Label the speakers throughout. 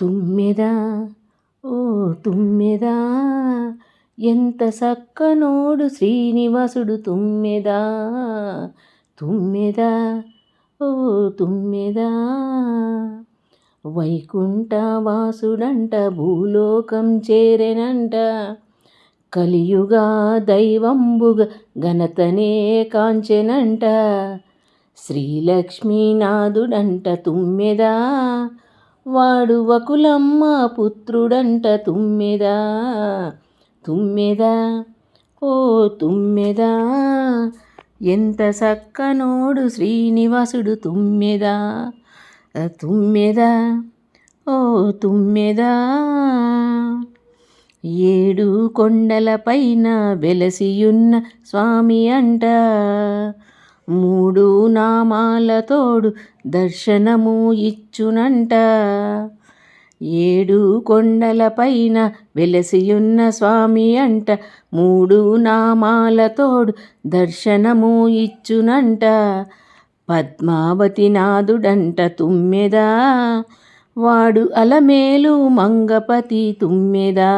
Speaker 1: తుమ్మెదా? ఓ తుమ్మెదా? ఎంత సక్కనోడు శ్రీనివాసుడు తుమ్మెదా? తుమ్మెదా? ఓ తుమ్మెదా? వైకుంఠ వాసుడంట భూలోకం చేరెనంట. కలియుగా దైవంబుగ ఘనతనే కాంచెనంట. శ్రీలక్ష్మీనాథుడంట తుమ్మెదా? వాడు వకులమ్మ పుత్రుడంట తుమ్మెదా తుమ్మెదా? ఓ తుమ్మెదా ఎంత సక్కనోడు శ్రీనివాసుడు తుమ్మెదా తుమ్మెదా? ఓ తుమ్మెదా? ఏడు కొండలపైన వెలసియున్న స్వామి అంట మూడు నామాలతోడు దర్శనము ఇచ్చునంట. ఏడు కొండలపైన వెలసియున్న స్వామి అంట. మూడు నామాలతోడు దర్శనము ఇచ్చునంట. పద్మావతి నాదుడంట తుమ్మెదా. వాడు అలమేలు మంగపతి తుమ్మెదా.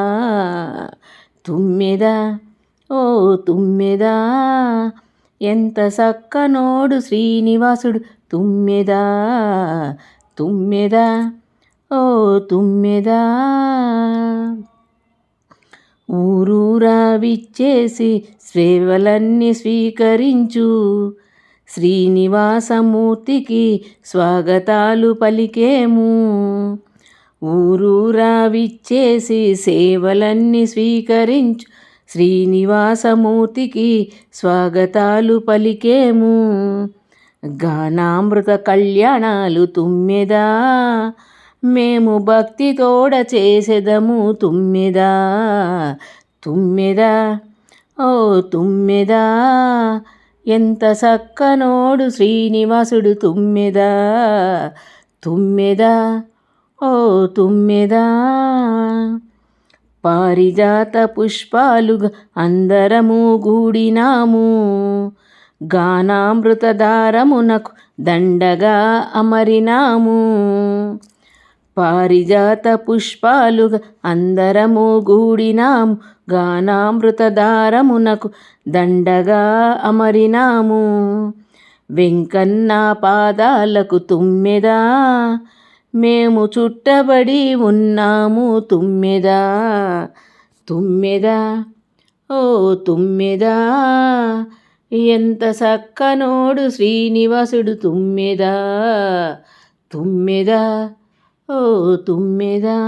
Speaker 1: తుమ్మెదా ఓ తుమ్మెదా. ఎంత సక్కనోడు శ్రీనివాసుడు. తుమ్మెదా తుమ్మెదా ఓ తుమ్మెదా. ఊరూరా విచ్చేసి సేవలన్నీ స్వీకరించు. శ్రీనివాసమూర్తికి స్వాగతాలు పలికేము. ఊరూరా విచ్చేసి సేవలన్నీ స్వీకరించు. శ్రీనివాసమూర్తికి స్వాగతాలు పలికేము. గానామృత కళ్యాణాలు తుమ్మెదా. మేము భక్తితోడ చేసేదము తుమ్మెదా. తుమ్మెదా? ఓ తుమ్మెదా. ఎంత సక్కనోడు శ్రీనివాసుడు తుమ్మెదా. తుమ్మెదా? ఓ తుమ్మెదా. పారిజాత పుష్పాలుగా అందరము గూడినాము. గానామృతధారమునకు దండగా అమరినాము. పారిజాత పుష్పాలుగా అందరము గూడినాము. గానామృతధారమునకు దండగా అమరినాము. వెంకన్న పాదాలకు తుమ్మెదా. మేము చుట్టబడి ఉన్నాము తుమ్మెదా తుమ్మెదా ఓ తుమ్మెదా. ఎంత సక్కనోడు శ్రీనివాసుడు తుమ్మెదా తుమ్మెదా ఓ తుమ్మెదా.